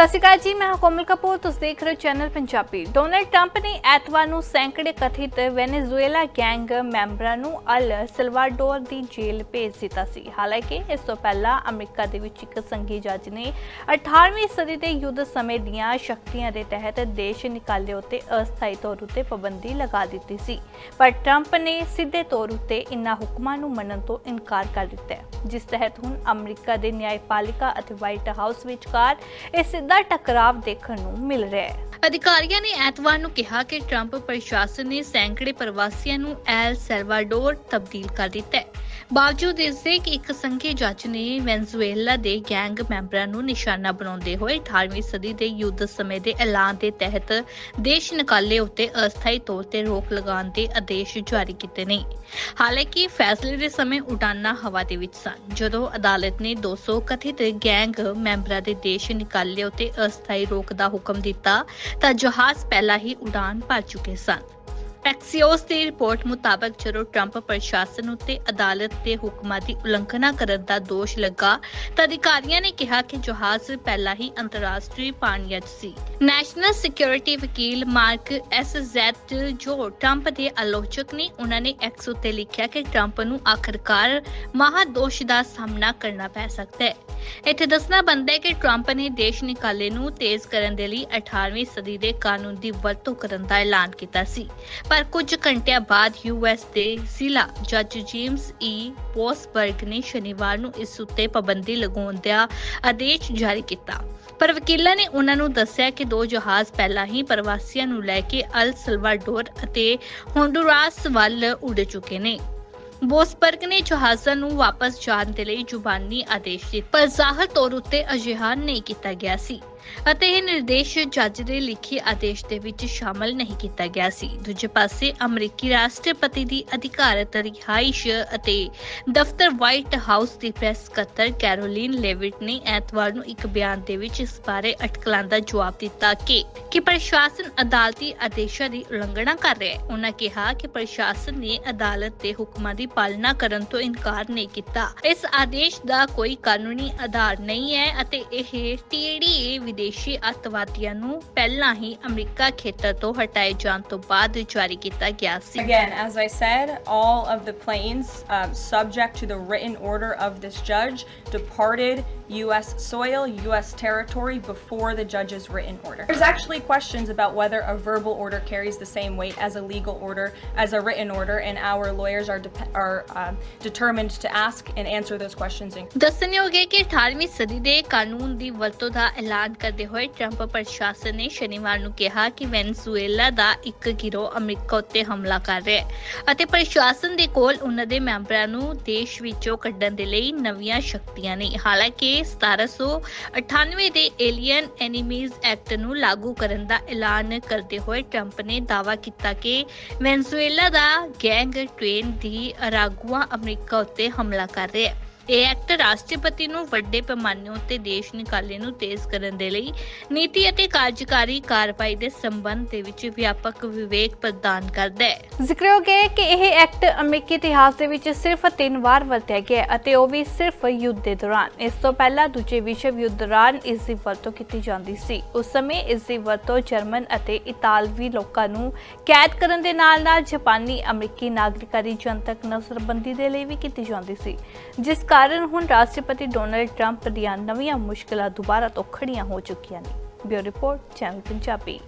ਸਤਿ ਸ਼੍ਰੀ ਅਕਾਲ ਜੀ, ਮੈਂ ਕੋਮਲ ਕਪੂਰ, ਤੁਸੀਂ ਦੇਖ ਰਹੇ ਹੋ ਚੈਨਲ ਪੰਜਾਬੀ। ਡੋਨਲਡ ਟਰੰਪ ਨੇ ਐਤਵਾਰ ਨੂੰ ਸੈਂਕੜੇ ਕਥਿਤ ਵੈਨੇਜ਼ੁਏਲਾ ਗੈਂਗ ਮੈਂਬਰਾਂ ਨੂੰ ਅਲ ਸਲਵਾਡੋਰ ਦੀ ਜੇਲ੍ਹ ਭੇਜ ਦਿੱਤਾ ਸੀ। ਹਾਲਾਂਕਿ, ਇਸ ਤੋਂ ਪਹਿਲਾਂ ਅਮਰੀਕਾ ਦੇ ਵਿੱਚ ਇੱਕ ਸੰਘੀ ਜੱਜ ਨੇ 18ਵੀਂ ਸਦੀ ਦੇ ਯੁੱਧ ਸਮੇਂ ਦੀਆਂ ਸ਼ਕਤੀਆਂ ਦੇ ਤਹਿਤ ਦੇਸ਼ ਨਿਕਾਲੇ ਉੱਤੇ ਅਸਥਾਈ ਤੌਰ ਉੱਤੇ ਪਾਬੰਦੀ ਲਗਾ ਦਿੱਤੀ ਸੀ। ਪਰ ਟਰੰਪ ਨੇ ਸਿੱਧੇ ਤੌਰ ਉੱਤੇ ਇਨ੍ਹਾਂ ਹੁਕਮਾਂ ਨੂੰ ਮੰਨਣ ਤੋਂ ਇਨਕਾਰ ਕਰ ਦਿੱਤਾ ਜਿਸ ਤਹਿਤ ਹੁਣ ਅਮਰੀਕਾ ਦੇ ਨਿਆਂਪਾਲਿਕਾ ਅਤੇ ਵਾਈਟ ਹਾਊਸ ਵਿਚਕਾਰ ਇਸ ਸਿੱਧਾ ਟਕਰਾਵ ਦੇਖਣ ਨੂੰ ਮਿਲ ਰਿਹਾ ਹੈ। ਅਧਿਕਾਰੀਆਂ ਨੇ ਐਤਵਾਰ ਨੂੰ ਕਿਹਾ ਕਿ ਟਰੰਪ ਪ੍ਰਸ਼ਾਸਨ ਨੇ ਸੈਂਕੜੇ ਪ੍ਰਵਾਸੀਆਂ ਨੂੰ ਐਲ ਸੈਲਵਾਡੋਰ ਤਬਦੀਲ ਕਰ ਦਿੱਤਾ ਹੈ। ਬਾਵਜੂਦ ਇਸ ਦੇ ਕਿ ਇੱਕ ਸੰਘੀ ਜੱਜ ਨੇ ਵੈਨਜ਼ੂਏਲਾ ਦੇ ਗੈਂਗ ਮੈਂਬਰਾਂ ਨੂੰ ਨਿਸ਼ਾਨਾ ਬਣਾਉਂਦੇ ਹੋਏ 18ਵੀਂ ਸਦੀ ਦੇ ਯੁੱਧ ਸਮੇਂ ਦੇ ਐਲਾਨ ਦੇ ਤਹਿਤ ਦੇਸ਼ ਨਿਕਾਲੇ ਉੱਤੇ ਅਸਥਾਈ ਤੌਰ ਤੇ ਰੋਕ ਲਗਾਉਣ ਦੇ ਆਦੇਸ਼ ਜਾਰੀ ਕੀਤੇ ਨੇ। ਹਾਲਾਂਕਿ ਫੈਸਲੇ ਦੇ ਸਮੇਂ ਉਡਾਨਾਂ ਹਵਾ ਦੇ ਵਿੱਚ ਸਨ। ਜਦੋਂ ਅਦਾਲਤ ਨੇ 200 ਕਥਿਤ ਗੈਂਗ ਮੈਂਬਰਾਂ ਦੇ ਦੇਸ਼ ਨਿਕਾਲੇ ਉੱਤੇ ਅਸਥਾਈ ਰੋਕ ਦਾ ਹੁਕਮ ਦਿੱਤਾ, ਤਾਂ ਜਹਾਜ਼ ਪਹਿਲਾਂ ਹੀ ਉਡਾਨ ਭਰ ਚੁੱਕੇ ਸਨ। ਐਕਸੀਓਸ ਦੀ ਰਿਪੋਰਟ ਮੁਤਾਬਕ ਜਦੋਂ ਟਰੰਪ ਪ੍ਰਸ਼ਾਸਨ ਉੱਤੇ ਅਦਾਲਤ ਦੇ ਹੁਕਮਾਂ ਦੀ ਉਲੰਘਣਾ ਕਰਨ ਦਾ ਦੋਸ਼ ਲੱਗਾ, ਤਾਂ ਅਧਿਕਾਰੀਆਂ ਨੇ ਕਿਹਾ ਕਿ ਜਹਾਜ਼ ਪਹਿਲਾਂ ਹੀ ਅੰਤਰਰਾਸ਼ਟਰੀ ਪਾਣੀ 'ਚ ਸੀ। ਨੈਸ਼ਨਲ ਸਿਕਿਉਰਿਟੀ ਵਕੀਲ ਮਾਰਕ ਐਸ ਜ਼ੈਟ ਜੋ ਟਰੰਪ ਦੇ ਆਲੋਚਕ ਨੇ, ਉਹਨਾਂ ਨੇ ਐਕਸ ਉੱਤੇ ਲਿਖਿਆ ਕਿ ਟਰੰਪ ਨੂੰ ਆਖਰਕਾਰ ਮਹਾਦੋਸ਼ ਦਾ ਸਾਹਮਣਾ ਕਰਨਾ ਪੈ ਸਕਦਾ ਹੈ। ਇੱਥੇ ਦੱਸਣਾ ਬਣਦਾ ਹੈ ਕਿ ਟਰੰਪ ਨੇ ਦੇਸ਼ ਨਿਕਾਲੇ ਨੂੰ ਤੇਜ਼ ਕਰਨ ਦੇ ਲਈ 18ਵੀਂ ਸਦੀ ਦੇ ਕਾਨੂੰਨ ਦੀ ਵਰਤੋਂ ਕਰਨ ਦਾ ਐਲਾਨ ਕੀਤਾ ਸੀ। ਪਰ ਕੁਝ ਘੰਟਿਆਂ ਬਾਅਦ ਯੂਐਸ ਦੇ ਜ਼ਿਲ੍ਹਾ ਜੱਜ ਜੇਮਸ ਈ ਪੋਸਬਰਗ ਨੇ ਸ਼ਨੀਵਾਰ ਨੂੰ ਇਸ ਉੱਤੇ ਪਾਬੰਦੀ ਲਗਾਉਣ ਦਾ ਆਦੇਸ਼ ਜਾਰੀ ਕੀਤਾ। ਪਰ ਵਕੀਲਾਂ ਨੇ ਉਹਨਾਂ ਨੂੰ ਦੱਸਿਆ ਕਿ ਦੋ ਜਹਾਜ਼ ਪਹਿਲਾਂ ਹੀ ਪ੍ਰਵਾਸੀਆਂ ਨੂੰ ਲੈ ਕੇ ਅਲ ਸਲਵਾਡੋਰ ਅਤੇ ਹੋਂਡੁਰਾਸ ਵੱਲ ਉੱਡ ਚੁੱਕੇ ਨੇ। ਬੋਸਬਰਗ ਨੇ ਜਹਾਜ਼ਾਂ ਨੂੰ ਵਾਪਸ ਜਾਣ ਦੇ ਲਈ ਜ਼ੁਬਾਨੀ ਆਦੇਸ਼ ਦਿੱਤੇ, ਪਰ ਜ਼ਾਹਰ ਤੌਰ ਉੱਤੇ ਅਜਿਹਾ ਨਹੀਂ ਕੀਤਾ ਗਿਆ ਸੀ। ਅਤੇ ਇਹ ਨਿਰਦੇਸ਼ ਜੱਜ ਦੇ ਲਿਖੀ ਆਦੇਸ਼ ਦੇ ਵਿੱਚ ਸ਼ਾਮਲ ਨਹੀਂ ਕੀਤਾ ਗਿਆ ਸੀ। ਦੂਜੇ ਪਾਸੇ ਅਮਰੀਕੀ ਰਾਸ਼ਟਰਪਤੀ ਦੀ ਅਧਿਕਾਰਤ ਰਿਹਾਇਸ਼ ਅਤੇ ਦਫ਼ਤਰ ਵਾਈਟ ਹਾਊਸ ਦੀ ਪ੍ਰੈਸ ਸਕੱਤਰ ਕੈਰੋਲਿਨ ਲੇਵਿਟ ਨੇ ਐਤਵਾਰ ਨੂੰ ਇੱਕ ਬਿਆਨ ਦੇ ਵਿੱਚ ਇਸ ਬਾਰੇ ਅਟਕਲਾਂ ਦਾ ਜਵਾਬ ਦਿੱਤਾ ਕਿ ਕਿ ਪ੍ਰਸ਼ਾਸਨ ਅਦਾਲਤੀ ਆਦੇਸ਼ਾਂ ਦੀ ਉਲੰਘਣਾ ਕਰ ਰਿਹਾ ਹੈ। ਉਹਨਾਂ ਕਿਹਾ ਕਿ ਪ੍ਰਸ਼ਾਸਨ ਨੇ ਅਦਾਲਤ ਦੇ ਹੁਕਮਾਂ ਦੀ ਪਾਲਣਾ ਕਰਨ ਤੋਂ ਇਨਕਾਰ ਨਹੀਂ ਕੀਤਾ। ਇਸ ਆਦੇਸ਼ ਦਾ ਕੋਈ ਕਾਨੂੰਨੀ ਆਧਾਰ ਨਹੀਂ ਹੈ ਅਤੇ ਇਹ ਟੀਡੀ ਵਿਦੇਸ਼ੀ ਅੱਤਵਾਦੀਆਂ ਨੂੰ ਪਹਿਲਾਂ ਹੀ ਅਮਰੀਕਾ ਖੇਤਰ ਤੋਂ ਹਟਾਏ ਜਾਣ ਤੋਂ ਬਾਅਦ ਜਾਰੀ ਕੀਤਾ ਗਿਆ ਸੀ Again, as I said, all of the planes um, subject to the written order of this judge departed U.S. soil, U.S. territory before the judge's written order. There's actually questions about whether a verbal order carries the same weight as a legal order, as a written order, and our lawyers are, dep- are um, determined to ask and answer those questions in ਦੱਸਣਯੋਗ ਹੈ ਕਿ 18ਵੀਂ ਸਦੀ ਦੇ ਕਾਨੂੰਨ ਦੀ ਵਰਤੋਂ ਦਾ ਐਲਾਨ ਕਰਦੇ ਹੋਏ ਟਰੰਪ ਪ੍ਰਸ਼ਾਸਨ ਨੇ ਸ਼ਨੀਵਾਰ ਨੂੰ ਕਿਹਾ ਕਿ ਵੈਨਜ਼ੂਏਲਾ ਦਾ ਇੱਕ ਗਿਰੋਹ ਅਮਰੀਕਾ ਉੱਤੇ ਹਮਲਾ ਕਰ ਰਿਹਾ ਹੈ ਅਤੇ ਪ੍ਰਸ਼ਾਸਨ ਦੇ ਕੋਲ ਉਹਨਾਂ ਦੇ ਮੈਂਬਰਾਂ ਨੂੰ ਦੇਸ਼ ਵਿੱਚੋਂ ਕੱਢਣ ਦੇ ਲਈ ਨਵੀਆਂ ਸ਼ਕਤੀਆਂ ਨੇ। ਹਾਲਾਂਕਿ 1798 ਦੇ ਏਲੀਅਨ ਐਨੀਮੀਜ਼ ਐਕਟ ਨੂੰ ਲਾਗੂ ਕਰਨ ਦਾ ਐਲਾਨ ਕਰਦੇ ਹੋਏ ਟਰੰਪ ਨੇ ਦਾਅਵਾ ਕੀਤਾ ਕਿ ਵੈਨਜ਼ੂਏਲਾ ਦਾ gang Tren de Aragua America ਉੱਤੇ ਹਮਲਾ ਕਰ ਰਿਹਾ ਹੈ। ਇਹ ਐਕਟ ਰਾਸ਼ਟਰਪਤੀ ਨੂੰ ਵੱਡੇ ਪੈਮਾਨੇ ਉੱਤੇ ਦੇਸ਼ ਨਿਕਾਲੇ ਨੂੰ ਤੇਜ਼ ਕਰਨ ਦੇ ਲਈ ਨੀਤੀ ਅਤੇ ਕਾਰਜਕਾਰੀ ਕਾਰਵਾਈ ਦੇ ਸੰਬੰਧ ਦੇ ਵਿੱਚ ਵਿਆਪਕ ਵਿਵੇਕ ਪ੍ਰਦਾਨ ਕਰਦਾ ਹੈ। ਜ਼ਿਕਰਯੋਗ ਹੈ ਕਿ ਇਹ ਐਕਟ ਅਮਰੀਕੀ ਇਤਿਹਾਸ ਦੇ ਵਿੱਚ ਸਿਰਫ ਤਿੰਨ ਵਾਰ ਵਰਤਿਆ ਗਿਆ ਅਤੇ ਉਹ ਵੀ ਸਿਰਫ ਯੁੱਧ ਦੇ ਦੌਰਾਨ। ਇਸ ਤੋਂ ਪਹਿਲਾਂ ਦੂਜੇ ਵਿਸ਼ਵ ਯੁੱਧ ਦੌਰਾਨ ਇਸ ਦੀ ਵਰਤੋਂ ਕੀਤੀ ਜਾਂਦੀ ਸੀ। ਉਸ ਸਮੇਂ ਇਸ ਦੀ ਵਰਤੋਂ ਜਰਮਨ ਅਤੇ ਇਤਾਲਵੀ ਲੋਕਾਂ ਨੂੰ ਕੈਦ ਕਰਨ ਦੇ ਨਾਲ-ਨਾਲ ਜਾਪਾਨੀ ਅਮਰੀਕੀ ਨਾਗਰਿਕਾਂ ਦੀ ਜਨਤਕ ਨਜ਼ਰਬੰਦੀ ਦੇ ਲਈ ਵੀ ਕੀਤੀ ਜਾਂਦੀ ਸੀ, ਜਿਸ ਕਾਰਨ ਹੁਣ ਰਾਸ਼ਟਰਪਤੀ ਡੋਨਲਡ ਟਰੰਪ ਦੀਆਂ ਨਵੀਆਂ ਮੁਸ਼ਕਲਾਂ ਦੁਬਾਰਾ ਤੋਂ ਖੜੀਆਂ ਹੋ ਚੁੱਕੀਆਂ ਨੇ। Bureau report, channel Punjabi.